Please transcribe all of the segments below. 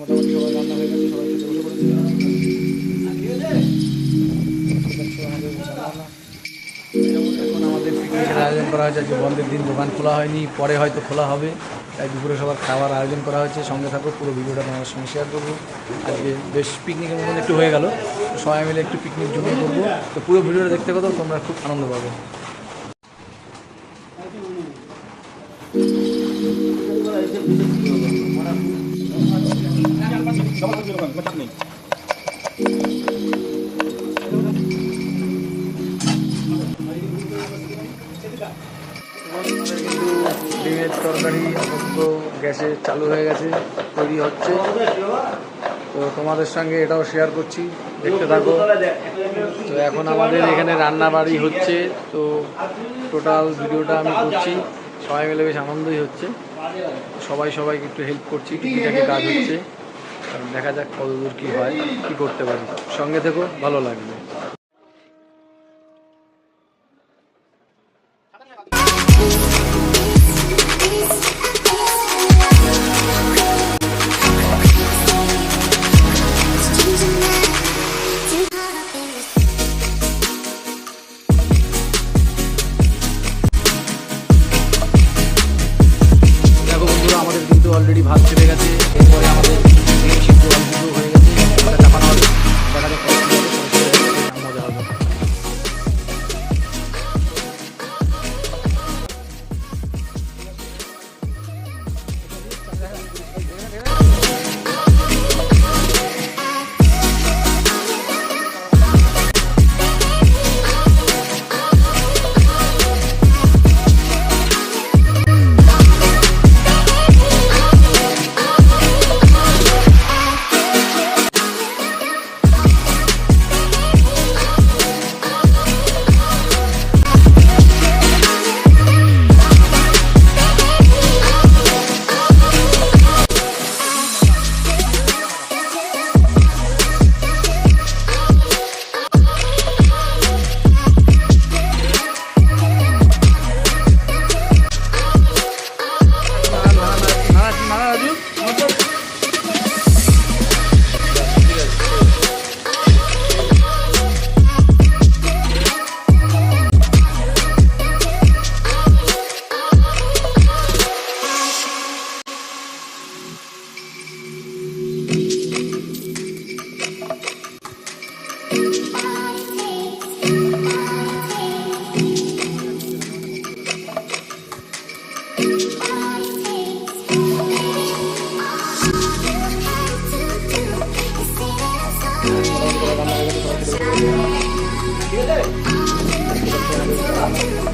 মোটামুটি সবাই রান্না হয়ে গেছে, সবাই খেতে বসে পড়েছে। এখন আমাদের পিকনিকের আয়োজন করা হয়েছে, আজকে বন্ধের দিন, দোকান খোলা হয়নি, পরে হয়তো খোলা হবে। তাই দুপুরে সবার খাবার আয়োজন করা হয়েছে, সঙ্গে থাকো, পুরো ভিডিওটা তোমাদের সঙ্গে শেয়ার করব। আজকে বেশ পিকনিকের মতন একটু হয়ে গেল, সবাই মিলে একটু পিকনিক জমিয়ে করব তো পুরো ভিডিওটা দেখতে পাবো তোমরা খুব আনন্দ পাবে। কিন্তু তরকারি গ্যাসে চালু হয়ে গেছে, তৈরি হচ্ছে। তো তোমাদের সঙ্গে এটাও শেয়ার করছি। দেখতে থাকো। তো এখন আমাদের এখানে রান্না বাড়ি হচ্ছে। তো টোটাল ভিডিওটা আমি করছি। সবাই মিলে বেশ আনন্দই হচ্ছে। সবাই সবাইকে একটু হেল্প করছি, টুকিটাকি কাজ হচ্ছে। দেখা যাক কতদূর কী হয়, কি করতে পারি। সঙ্গে থেকো, ভালো লাগবে। ऑलरेडी भाग से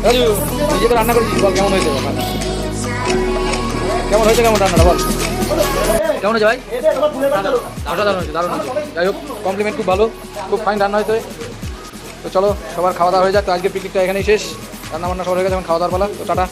রাজু নিজে তো রান্না করেছিস, বল কেমন হয়েছে? কেমন হয়েছে কেমন রান্নাটা, বল। কেমন হয়েছে ভাই? অসাধারণ হয়েছে, দারুণ হয়েছে। যাই হোক কমপ্লিমেন্ট খুব ভালো, খুব ফাইন রান্না হয়েছে। তো চলো, সবার খাওয়া দাওয়া হয়ে যাক। তো আজকে পিকনিকটা এখানেই শেষ। রান্না বান্না সবার হয়ে গেছে, এখন খাওয়া দাওয়ার পালা। তো টাটা।